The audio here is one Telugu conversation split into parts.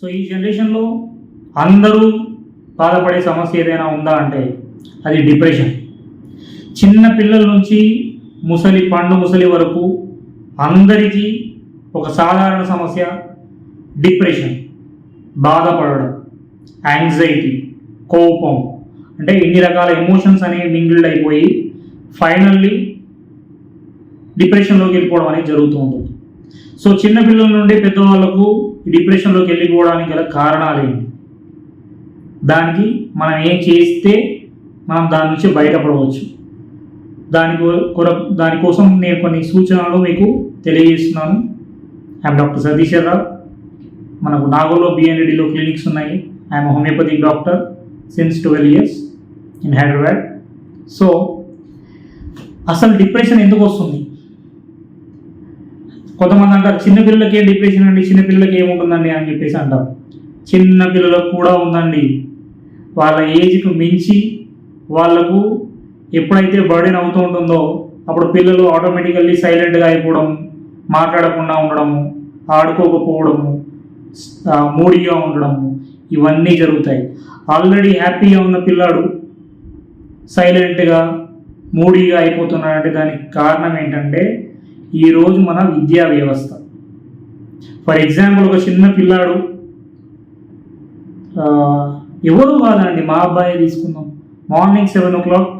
సో ఈ జనరేషన్లో అందరూ బాధపడే సమస్య ఏదైనా ఉందా అంటే అది డిప్రెషన్. చిన్న పిల్లల నుంచి ముసలి పండు ముసలి వరకు అందరికీ ఒక సాధారణ సమస్య డిప్రెషన్ బాధపడడం యాంగ్జైటీ కోపం. అంటే ఇన్ని రకాల ఎమోషన్స్ అనేవి మింగిల్డ్ అయిపోయి ఫైనల్లీ డిప్రెషన్లోకి వెళ్ళిపోవడం అనేది జరుగుతూ ఉంటుంది. సో చిన్న పిల్లల నుండి పెద్దవాళ్ళకు ఈ డిప్రెషన్లోకి వెళ్ళిపోవడానికి గల కారణాలు ఏంటి? దానికి మనం ఏం చేస్తే మనం దాని నుంచి బయటపడవచ్చు? దాని కొర దానికోసం నేను కొన్ని సూచనలు మీకు తెలియజేస్తున్నాను. ఐఎమ్ డాక్టర్ సతీశ్వర్ రావు మనకు నాగోలో బిఎన్డిలో క్లినిక్స్ ఉన్నాయి. I'm homeopathic doctor since twelve years in Hyderabad so అసలు డిప్రెషన్ ఎందుకు వస్తుంది? కొంతమంది అంటారు చిన్నపిల్లలకే ఏం డిప్రెషన్ అండి? చిన్నపిల్లలకి ఏముంటుందండి? అని చెప్పేసి అంటారు చిన్న పిల్లలకు కూడా ఉందండి. వాళ్ళ ఏజ్కి మించి వాళ్ళకు ఎప్పుడైతే బర్డెన్ అవుతూ ఉంటుందో అప్పుడు పిల్లలు ఆటోమేటికల్లీ సైలెంట్గా అయిపోవడం మాట్లాడకుండా ఉండడము ఆడుకోకపోవడము మూడిగా ఉండడము ఇవన్నీ జరుగుతాయి. ఆల్రెడీ హ్యాపీగా ఉన్న పిల్లాడు సైలెంట్గా మూడీగా అయిపోతున్నాడంటే దానికి కారణం ఏంటంటే ఈరోజు మన విద్యా వ్యవస్థ. ఫర్ ఎగ్జాంపుల్ ఒక చిన్న పిల్లాడు ఎవరు కాదండి మా అబ్బాయి తీసుకుందాం. మార్నింగ్ సెవెన్ ఓ క్లాక్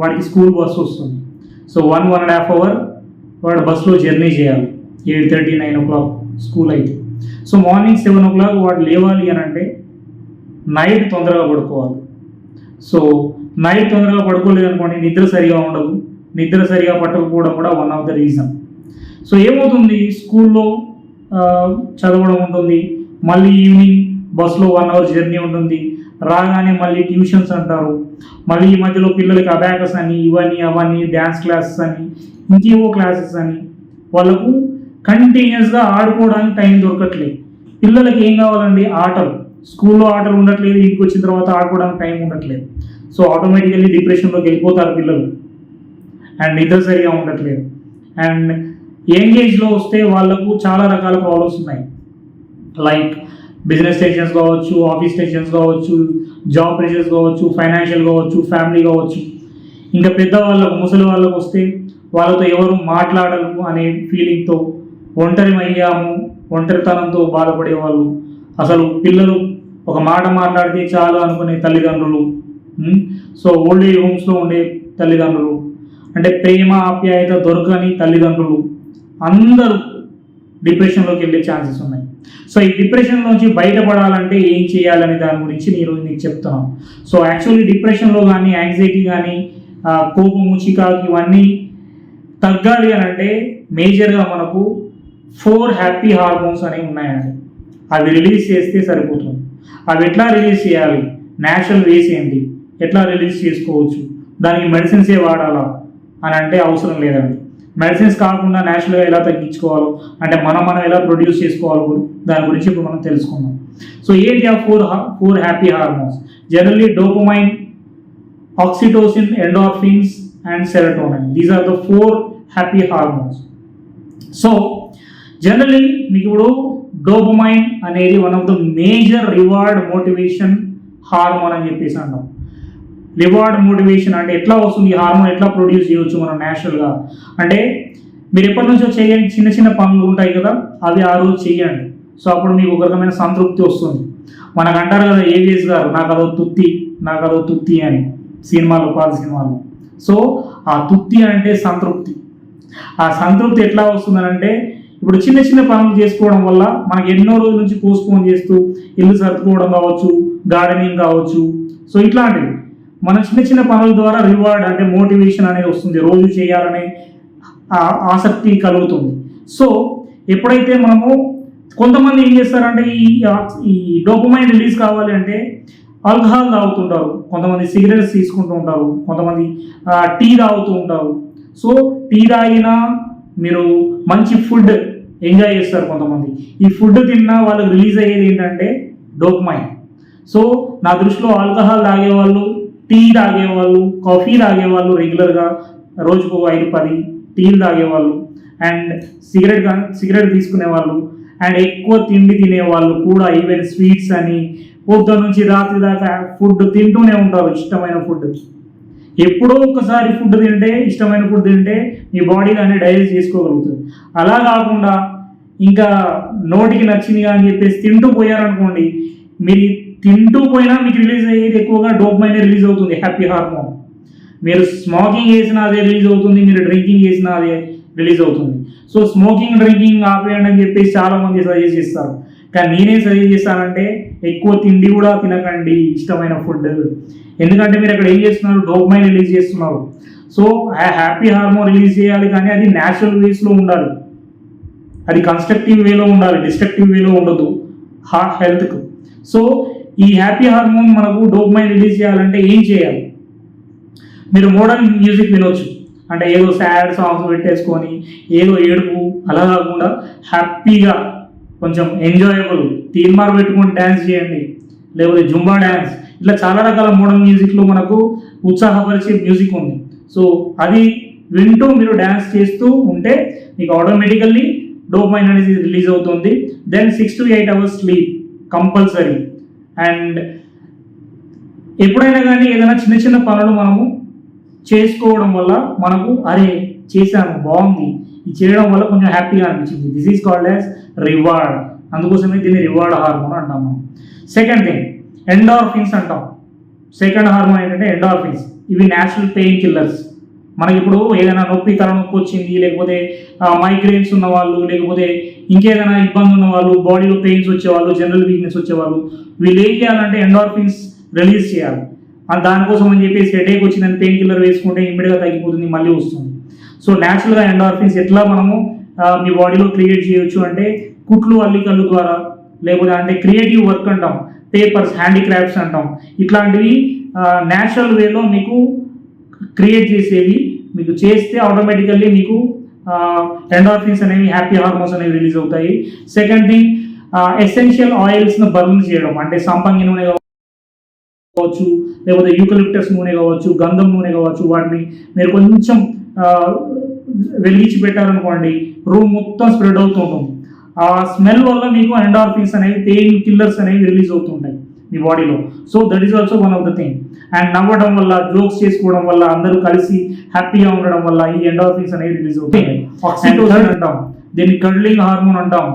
వాడికి స్కూల్ బస్సు వస్తుంది. So one one and half hour వాడు బస్సులో జర్నీ చేయాలి. Eight thirty nine o'clock school అయితే. So morning seven o'clock వాడు లేవాలి అని అంటే నైట్ తొందరగా పడుకోవాలి. సో నైట్ తొందరగా పడుకోలేదు అనుకోండి నిద్ర సరిగా ఉండదు. నిద్ర సరిగా పట్టకపోవడం కూడా one of the reason so ఏమవుతుంది? స్కూల్లో చదవడం ఉంటుంది. మళ్ళీ ఈవినింగ్ బస్సులో వన్ అవర్ జర్నీ ఉంటుంది. రాగానే మళ్ళీ ట్యూషన్స్ అంటారు. మళ్ళీ ఈ మధ్యలో పిల్లలకి అబాకస్ అని ఇవన్నీ అవన్నీ డ్యాన్స్ క్లాసెస్ అని ఇంకేవో క్లాసెస్ అని వాళ్ళకు కంటిన్యూస్గా ఆడుకోవడానికి టైం దొరకట్లేదు. పిల్లలకి ఏం కావాలండి? ఆటలు. స్కూల్లో ఆటలు ఉండట్లేదు ఇంటికి వచ్చిన తర్వాత ఆడుకోవడానికి టైం ఉండట్లేదు. సో ఆటోమేటికల్లీ డిప్రెషన్లోకి వెళ్ళిపోతారు పిల్లలు. అండ్ నిద్ర సరిగా ఉండట్లేదు. అండ్ యంగ్ ఏజ్లో వస్తే వాళ్ళకు చాలా రకాల ప్రాబ్లమ్స్ ఉన్నాయి. లైక్ బిజినెస్ టెన్షన్స్ కావచ్చు ఆఫీస్ టెన్షన్స్ కావచ్చు జాబ్ ప్రెషర్స్ కావచ్చు ఫైనాన్షియల్ కావచ్చు ఫ్యామిలీ కావచ్చు. ఇంకా పెద్దవాళ్ళకు ముసలి వాళ్ళకు వస్తే వాళ్ళతో ఎవరు మాట్లాడరు అనే ఫీలింగ్తో ఒంటరి అయ్యాము ఒంటరితనంతో బాధపడే వాళ్ళు అసలు పిల్లలు ఒక మాట మాట్లాడితే చాలు అనుకునే తల్లిదండ్రులు. సో ఓల్డ్ ఏజ్ హోమ్స్లో ఉండే తల్లిదండ్రులు. అంటే ప్రేమ ఆప్యాయత దొరకని తల్లిదండ్రులు. అందరూ డిప్రెషన్లోకి వెళ్ళే ఛాన్సెస్ ఉన్నాయి. సో ఈ డిప్రెషన్ నుంచి బయటపడాలంటే ఏం చేయాలనే దాని గురించి నేను మీకు చెప్తున్నాను. సో యాక్చువల్లీ డిప్రెషన్లో కానీ యాంగ్జైటీ కానీ కోపము చికాకు ఇవన్నీ తగ్గాలి అని అంటే మేజర్గా మనకు ఫోర్ హ్యాపీ హార్మోన్స్ అనేవి ఉన్నాయండి. అవి రిలీజ్ చేస్తే సరిపోతుంది. అవి ఎట్లా రిలీజ్ చేయాలి? న్యాచురల్ వేస్ ఏంటి? ఎట్లా రిలీజ్ చేసుకోవచ్చు? దానికి మెడిసిన్సే వాడాలా? అని అంటే అవసరం లేదండి. మెడిసిన్స్ కాకుండా న్యాచురల్గా ఎలా తగ్గించుకోవాలో అంటే మనం మనం ఎలా ప్రొడ్యూస్ చేసుకోవాలో దాని గురించి ఇప్పుడు మనం తెలుసుకుందాం. సో ఏంటి ఆ four four happy hormones? Generally dopamine oxytocin endorphins and serotonin these are the four happy hormones so generally మీకు ఇప్పుడు డోపమైన్ అనేది one of the major reward motivation hormone అని చెప్పేసి అంటాం. రివార్డ్ మోటివేషన్ అంటే ఎట్లా వస్తుంది ఈ హార్మోన్ ఎట్లా ప్రొడ్యూస్ చేయవచ్చు మనం న్యాచురల్గా అంటే మీరు ఎప్పటి నుంచో చేయని చిన్న చిన్న పనులు ఉంటాయి కదా అవి ఆ రోజు చేయండి సో అప్పుడు మీకు ఒక రకమైన సంతృప్తి వస్తుంది. మనకు అంటారు కదా ఏవిఎస్ గారు నాకు అదో తుత్తి నాకు అదో తుత్తి అని సినిమాలో పాత సినిమాలు. సో ఆ తుత్తి అంటే సంతృప్తి. ఆ సంతృప్తి ఎట్లా వస్తుందనంటే ఇప్పుడు చిన్న చిన్న పనులు చేసుకోవడం వల్ల మనకి ఎన్నో రోజుల నుంచి పోస్ట్పోన్ చేస్తూ ఇల్లు సర్దుకోవడం కావచ్చు గార్డెనింగ్ కావచ్చు. సో ఇట్లాంటివి. మన చిన్న చిన్న పనుల ద్వారా రివార్డ్ అంటే మోటివేషన్ అనేది వస్తుంది. రోజు చేయాలనే ఆసక్తి కలుగుతుంది. సో ఎప్పుడైతే మనము కొంతమంది ఏం చేస్తారంటే ఈ ఈ డోపమైన్ రిలీజ్ కావాలి అంటే ఆల్కహాల్ తాగుతుంటారు. కొంతమంది సిగరెట్స్ తీసుకుంటూ ఉంటారు. కొంతమంది టీ తాగుతూ ఉంటారు. సో టీ తాగినా మీరు మంచి ఫుడ్ ఎంజాయ్ చేస్తారు కొంతమంది. ఈ ఫుడ్ తిన్నా వాళ్ళకి రిలీజ్ అయ్యేది ఏంటంటే డోపమైన్ సో నా దృష్టిలో ఆల్కహాల్ తాగేవాళ్ళు టీ తాగేవాళ్ళు కాఫీ తాగేవాళ్ళు రెగ్యులర్గా రోజుకు ఐదు పది టీలు తాగేవాళ్ళు. అండ్ సిగరెట్ సిగరెట్ తీసుకునే వాళ్ళు అండ్ ఎక్కువ తిండి తినే వాళ్ళు కూడా ఈవెన్ స్వీట్స్ అని. పొద్దున్న నుంచి రాత్రి దాకా ఫుడ్ తింటూనే ఉంటారు ఇష్టమైన ఫుడ్. ఎప్పుడో ఒకసారి ఫుడ్ తింటే ఇష్టమైన ఫుడ్ తింటే మీ బాడీ దాన్ని డైజెస్ట్ చేసుకోగలుగుతుంది. అలా కాకుండా ఇంకా నోటికి నచ్చింది అని చెప్పేసి తింటూ పోయారనుకోండి మీరు తింటూ పోయినా మీకు రిలీజ్ అయ్యేది ఎక్కువగా డోపమైనే రిలీజ్ అవుతుంది హ్యాపీ హార్మోన్ మీరు స్మోకింగ్ చేసినా అదే రిలీజ్ అవుతుంది మీరు డ్రింకింగ్ చేసినా అదే రిలీజ్ అవుతుంది. సో స్మోకింగ్ డ్రింకింగ్ ఆపేయండి అని చెప్పేసి చాలా మంది సజెస్ట్ చేస్తారు. కానీ నేనే సజెస్ట్ చేస్తానంటే ఎక్కువ తిండి కూడా తినకండి ఇష్టమైన ఫుడ్ ఎందుకంటే మీరు అక్కడ ఏం చేస్తున్నారు? డోపమైన్ రిలీజ్ చేస్తున్నారు. సో హ్యాపీ హార్మోన్ రిలీజ్ చేయాలి కానీ అది న్యాచురల్ వేస్లో ఉండాలి. అది కన్స్ట్రక్టివ్ వేలో ఉండాలి డిస్ట్రక్టివ్ వేలో ఉండదు హార్ట్ హెల్త్కు సో ఈ హ్యాపీ హార్మోన్ మనకు డోపమైన్ రిలీజ్ చేయాలంటే ఏం చేయాలి? మీరు మోడర్న్ మ్యూజిక్ వినొచ్చు. అంటే ఏదో సాడ్ సాంగ్స్ పెట్టేసుకొని ఏదో ఏడుపు అలా కాకుండా హ్యాపీగా కొంచెం ఎంజాయబుల్ తీర్మార్ పెట్టుకొని డ్యాన్స్ చేయండి. లేకపోతే జుంబా డ్యాన్స్ ఇట్లా చాలా రకాల మోడర్న్ మ్యూజిక్లో మనకు ఉత్సాహపరిచే మ్యూజిక్ ఉంది. సో అది వింటూ మీరు డ్యాన్స్ చేస్తూ ఉంటే మీకు ఆటోమేటికల్లీ డోపమైన్ అనేది రిలీజ్ అవుతుంది. Then six to eight hours sleep compulsory and ఎప్పుడైనా కానీ ఏదైనా చిన్న చిన్న పనులు మనము చేసుకోవడం వల్ల మనకు అరే చేశాను బాగుంది. ఇది చేయడం వల్ల కొంచెం హ్యాపీగా అనిపించింది. This is called as reward అందుకోసమే దీన్ని రివార్డ్ హార్మోన్ అంటాం మనం. సెకండ్ థింగ్ ఎండార్ఫిన్స్ అంటాం. సెకండ్ హార్మోన్ ఏంటంటే ఎండార్ఫిన్స్ ఇవి న్యాచురల్ పెయిన్ కిల్లర్స్ మనకి ఇప్పుడు ఏదైనా నొప్పి తల నొప్పి వచ్చింది లేకపోతే మైగ్రేన్స్ ఉన్న వాళ్ళు లేకపోతే ఇంకేదైనా ఇబ్బంది ఉన్న వాళ్ళు బాడీలో పెయిన్స్ వచ్చేవాళ్ళు జనరల్ వీక్నెస్ వచ్చేవాళ్ళు వీళ్ళు ఏం చేయాలంటే ఎండార్ఫిన్స్ రిలీజ్ చేయాలి. దానికోసం అని చెప్పేసి హెడేక్ వచ్చిందని పెయిన్ కిల్లర్ వేసుకుంటే ఇమ్మీడియట్గా తగ్గిపోతుంది మళ్ళీ వస్తుంది. సో న్యాచురల్గా ఎండార్ఫిన్స్ ఎట్లా మనము మీ బాడీలో క్రియేట్ చేయొచ్చు అంటే కుట్లు అల్లికల్లు ద్వారా లేకపోతే అంటే క్రియేటివ్ వర్క్ అంటాం పేపర్స్ హ్యాండీక్రాఫ్ట్స్ అంటాం. ఇట్లాంటివి న్యాచురల్ వేలో మీకు క్రియేట్ చేసేవి మీకు చేస్తే ఆటోమేటికల్లీ మీకు ఎండార్ఫిన్స్ అనేవి హ్యాపీ హార్మోన్స్ అనేవి రిలీజ్ అవుతాయి. సెకండ్ థింగ్ ఎసెన్షియల్ ఆయిల్స్ను బర్న్ చేయడం అంటే సంపంగి నూనె కావచ్చు లేకపోతే యూకలిప్టస్ నూనె కావచ్చు గంధం నూనె కావచ్చు వాటిని మీరు కొంచెం వెలిగించి పెట్టారనుకోండి రూమ్ మొత్తం స్ప్రెడ్ అవుతూ ఉంటుంది ఆ స్మెల్ వల్ల మీకు ఎండార్ఫిన్స్ అనేవి పెయిన్ కిల్లర్స్ అనేవి రిలీజ్ అవుతుంటాయి. మీ బాడీలో so that is also one of the thing and నవ్వడం వల్ల జోక్స్ చేసుకోవడం వల్ల అందరూ కలిసి హ్యాపీగా ఉండడం వల్ల ఈ ఎండార్ఫిన్స్ అనేవి రిలీజ్ అవుతాయి. ఆక్సిటోసిన్ అంటాం. దీన్ని కడ్లింగ్ హార్మోన్ అంటాం.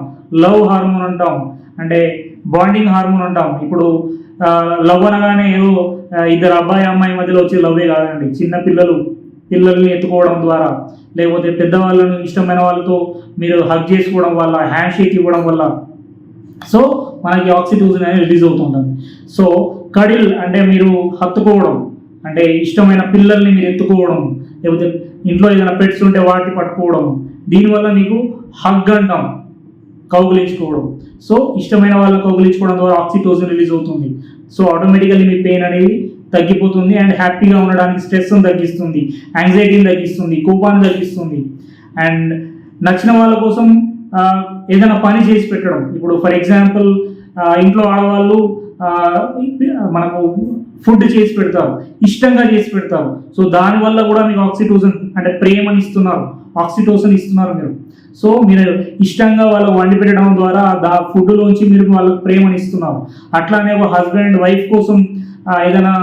లవ్ హార్మోన్ అంటాం. అంటే బాండింగ్ హార్మోన్ అంటాం. ఇప్పుడు లవ్ అనగానే ఏదో ఇద్దరు అబ్బాయి అమ్మాయి మధ్యలో వచ్చే లవ్వే కాదండి. చిన్న పిల్లలు పిల్లల్ని ఎత్తుకోవడం ద్వారా లేకపోతే పెద్దవాళ్ళను ఇష్టమైన వాళ్ళతో మీరు హగ్ చేసుకోవడం వల్ల హ్యాండ్ షేక్ ఇవ్వడం వల్ల సో మనకి ఆక్సిటోసిన్ అనేది రిలీజ్ అవుతుంటుంది. సో కడిల్ అంటే మీరు హత్తుకోవడం అంటే ఇష్టమైన పిల్లల్ని మీరు ఎత్తుకోవడం లేకపోతే ఇంట్లో ఏదైనా పెట్స్ ఉంటే వాటిని పట్టుకోవడం దీనివల్ల మీకు హగ్ అంటాం కౌగులించుకోవడం. సో ఇష్టమైన వాళ్ళు కౌగులించుకోవడం ద్వారా ఆక్సిటోసిన్ రిలీజ్ అవుతుంది. సో ఆటోమేటికల్లీ మీ పెయిన్ అనేది తగ్గిపోతుంది అండ్ హ్యాపీగా ఉండడానికి స్ట్రెస్ను తగ్గిస్తుంది యాంగ్జైటీని తగ్గిస్తుంది కోపాన్ని తగ్గిస్తుంది. అండ్ నచ్చిన వాళ్ళ కోసం ఏదైనా పని చేసి పెట్టడం. ఇప్పుడు ఫర్ ఎగ్జాంపుల్ ఇంట్లో ఆడవాళ్ళు మనకు ఫుడ్ చేసి పెడతారు ఇష్టంగా చేసి పెడతారు. సో దానివల్ల కూడా మీకు ఆక్సిటోసన్ అంటే ప్రేమని ఇస్తున్నారు. ఆక్సిటోసన్ ఇస్తున్నారు మీరు. సో మీరు ఇష్టంగా వాళ్ళకు వండి పెట్టడం ద్వారా దా ఫుడ్లోంచి మీరు వాళ్ళకి ప్రేమని ఇస్తున్నారు. అట్లానే ఒక హస్బెండ్ వైఫ్ కోసం ఏదైనా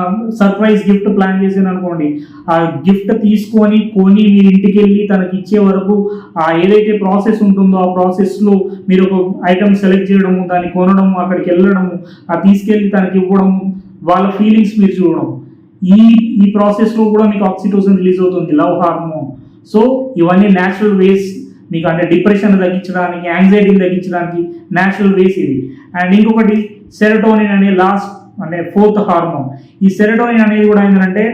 సర్ప్రైజ్ గిఫ్ట్ ప్లాన్ చేసాను అనుకోండి ఆ గిఫ్ట్ తీసుకొని కొని మీరు ఇంటికి వెళ్ళి తనకి ఇచ్చే వరకు ఆ ఏదైతే ప్రాసెస్ ఉంటుందో ఆ ప్రాసెస్లో మీరు ఒక ఐటమ్ సెలెక్ట్ చేయడము దాన్ని కొనడము అక్కడికి వెళ్ళడము ఆ తీసుకెళ్ళి తనకి ఇవ్వడము వాళ్ళ ఫీలింగ్స్ మీరు చూడడం. ఈ ఈ ప్రాసెస్లో కూడా మీకు ఆక్సిటోసిన్ రిలీజ్ అవుతుంది లవ్ హార్మోన్. సో ఇవన్నీ న్యాచురల్ వేస్ మీకు అంటే డిప్రెషన్ తగ్గించడానికి యాంగ్జైటీని తగ్గించడానికి న్యాచురల్ వేస్ ఇది. అండ్ ఇంకొకటి సెరటోనిన్ అనే లాస్ట్ అంటే ఫోర్త్ హార్మోన్. ఈ సెరటోనిన్ అనేది కూడా ఏంటంటే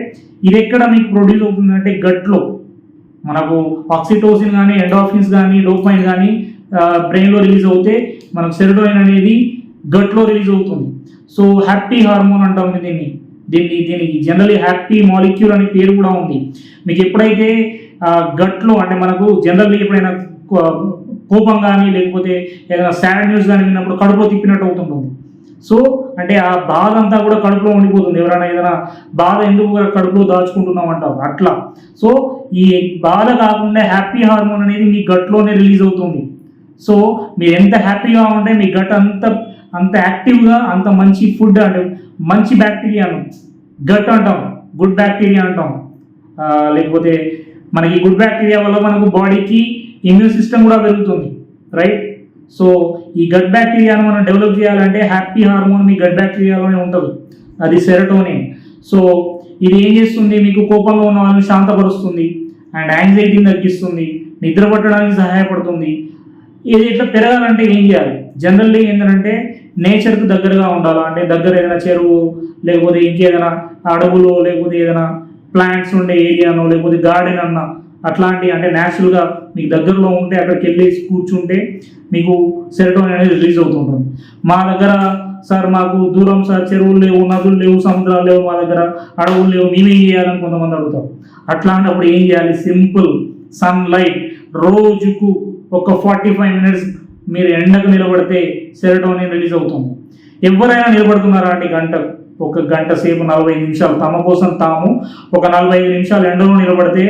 ఇది ఎక్కడ మీకు ప్రొడ్యూస్ అవుతుందంటే గట్లో. మనకు ఆక్సిటోసిన్ కానీ ఎండాఫిన్స్ కానీ డోపైన్ కానీ బ్రెయిన్లో రిలీజ్ అవుతే మనకు సెరటోనిన్ అనేది గట్లో రిలీజ్ అవుతుంది. సో హ్యాపీ హార్మోన్ అంటాము దీన్ని. దీన్ని దీనికి జనరలీ హ్యాపీ మాలిక్యూల్ అనే పేరు కూడా ఉంది. మీకు ఎప్పుడైతే గట్లో అంటే మనకు జనరల్లీ ఎప్పుడైనా కోపం కానీ లేకపోతే ఏదైనా సాడ్ న్యూస్ కానీ విన్నప్పుడు కడుపులో తిప్పినట్టు అవుతుంటుంది. సో అంటే ఆ బాధ అంతా కూడా కడుపులో ఉండిపోతుంది. ఎవరైనా ఏదైనా బాధ ఎందుకు కడుపులో దాచుకుంటున్నాం అంటారు అట్లా. సో ఈ బాధ కాకుండా హ్యాపీ హార్మోన్ అనేది మీ గట్లోనే రిలీజ్ అవుతుంది. సో మీరు ఎంత హ్యాపీగా ఉంటే మీ గట్ అంత అంత యాక్టివ్గా అంత మంచి ఫుడ్ అంటే మంచి బ్యాక్టీరియాను గట్ అంటాం గుడ్ బ్యాక్టీరియా అంటాం. లేకపోతే మనకి గుడ్ బ్యాక్టీరియా వల్ల మనకు బాడీకి ఇమ్యూన్ సిస్టమ్ కూడా పెరుగుతుంది. రైట్? సో ఈ గట్ బ్యాక్టీరియాను మనం డెవలప్ చేయాలంటే హ్యాపీ హార్మోన్ మీ గట్ బ్యాక్టీరియాలోనే ఉంటుంది. అది సెరటోనిన్ సో ఇది ఏం చేస్తుంది? మీకు కోపంగా ఉన్న వాళ్ళని శాంతపరుస్తుంది. అండ్ యాంగ్జైటీని తగ్గిస్తుంది. నిద్ర పట్టడానికి సహాయపడుతుంది. ఇది ఇట్లా పెరగాలంటే ఏం చేయాలి? జనరల్లీ ఏంటంటే నేచర్కి దగ్గరగా ఉండాలి? అంటే దగ్గర ఏదైనా చెరువు లేకపోతే ఇంకేదైనా అడవులు లేకపోతే ఏదైనా ప్లాంట్స్ ఉండే ఏరియానో లేకపోతే గార్డెన్ అన్నా అట్లాంటి అంటే న్యాచురల్గా మీకు దగ్గరలో ఉంటే అక్కడికి వెళ్ళి కూర్చుంటే మీకు సెరటోన్ అనేది రిలీజ్ అవుతుంటుంది. మా దగ్గర సార్ మాకు దూరం సార్ చెరువులు లేవు నదులు లేవు సముద్రాలు లేవు మా దగ్గర అడవులు లేవు మేమేం చేయాలని కొంతమంది అడుగుతారు. అట్లాంటప్పుడు ఏం చేయాలి? సింపుల్ సన్ లైట్ రోజుకు ఒక ఫార్టీ ఫైవ్ మినిట్స్ మీరు ఎండకు నిలబడితే సెరటోనిన్ రిలీజ్ అవుతుంది. ఎవరైనా నిలబడుతున్నారా అంటే గంట? ఒక గంట సేపు నలభై నిమిషాలు. తమ కోసం తాము ఒక నలభై ఐదు నిమిషాలు ఎండలో నిలబడితే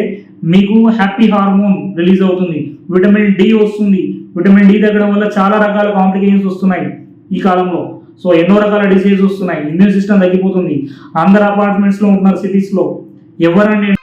మీకు హ్యాపీ హార్మోన్ రిలీజ్ అవుతుంది. విటమిన్ డి వస్తుంది. విటమిన్ డి తగ్గడం వల్ల చాలా రకాల కాంప్లికేషన్స్ వస్తున్నాయి ఈ కాలంలో. సో ఎన్నో రకాల డిసీజ్ వస్తున్నాయి. ఇమ్యూన్ సిస్టమ్ తగ్గిపోతుంది. అందరు అపార్ట్మెంట్స్లో ఉంటున్నారు సిటీస్లో ఎవరండి?